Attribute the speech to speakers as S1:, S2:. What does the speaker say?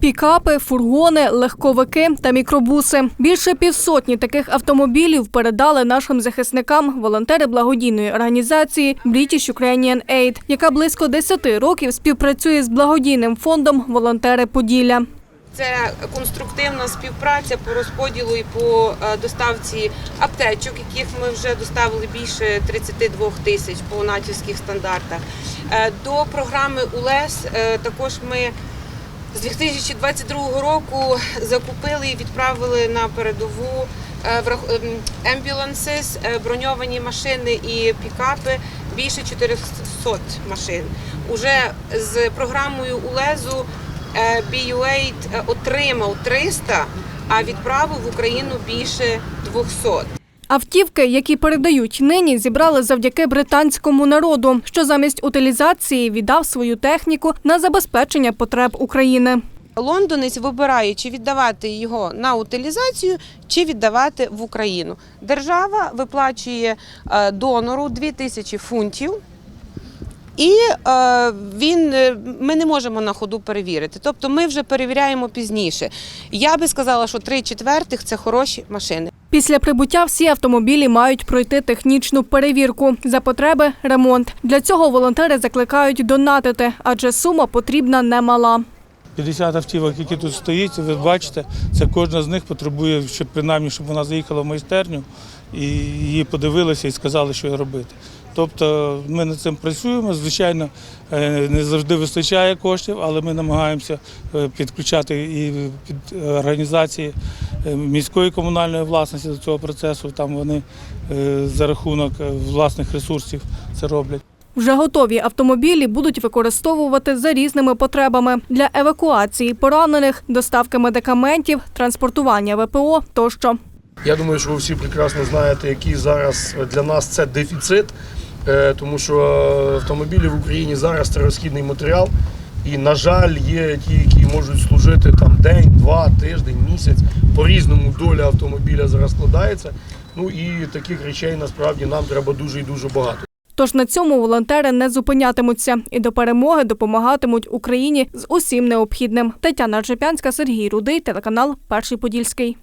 S1: Пікапи, фургони, легковики та мікробуси. Більше півсотні таких автомобілів передали нашим захисникам волонтери благодійної організації British Ukrainian Aid, яка близько 10 років співпрацює з благодійним фондом Волонтери Поділля.
S2: Це конструктивна співпраця по розподілу і по е, доставці аптечок, яких ми вже доставили більше 32 тисяч по натівських стандартах. Е, До програми УЛЕС е, також ми з 2022 року закупили і відправили на передову е, ем, ембюлансис, е, броньовані машини і пікапи більше 400 машин. Уже з програмою УЛЕЗу е, BU8 е, отримав 300, а відправив в Україну більше 200.
S1: Автівки, які передають нині, зібрали завдяки британському народу, що замість утилізації віддав свою техніку на забезпечення потреб України.
S2: Лондонець вибирає, чи віддавати його на утилізацію, чи віддавати в Україну. Держава виплачує е, донору 2000 фунтів. І е, він, е, ми не можемо на ходу перевірити. Тобто ми вже перевіряємо пізніше. Я би сказала, що три четвертих це хороші машини.
S1: Після прибуття всі автомобілі мають пройти технічну перевірку. За потреби ремонт. Для цього волонтери закликають донатити, адже сума потрібна немала.
S3: 50 автівок, які тут стоїть, ви бачите, це кожна з них потребує, щоб принаймні, щоб вона заїхала в майстерню і її подивилися і сказали, що робити. Тобто ми над цим працюємо. Звичайно, е, не завжди вистачає коштів, але ми намагаємося е, підключати і під організації міської комунальної власності до цього процесу. Там вони е, за рахунок е, власних ресурсів це роблять.
S1: Вже готові автомобілі будуть використовувати за різними потребами для евакуації поранених, доставки медикаментів, транспортування ВПО тощо.
S4: Я думаю, що ви всі прекрасно знаєте, який зараз для нас це дефіцит, е, тому що автомобілі в Україні зараз це розхідний матеріал. І, на жаль, є ті, які можуть служити там день, два, тиждень, місяць. По-різному доля автомобіля зараз складається. Ну і таких речей насправді нам треба дуже і дуже багато.
S1: Тож на цьому волонтери не зупинятимуться і до перемоги допомагатимуть Україні з усім необхідним. Тетяна Ржепянська, Сергій Рудий, телеканал Перший Подільський.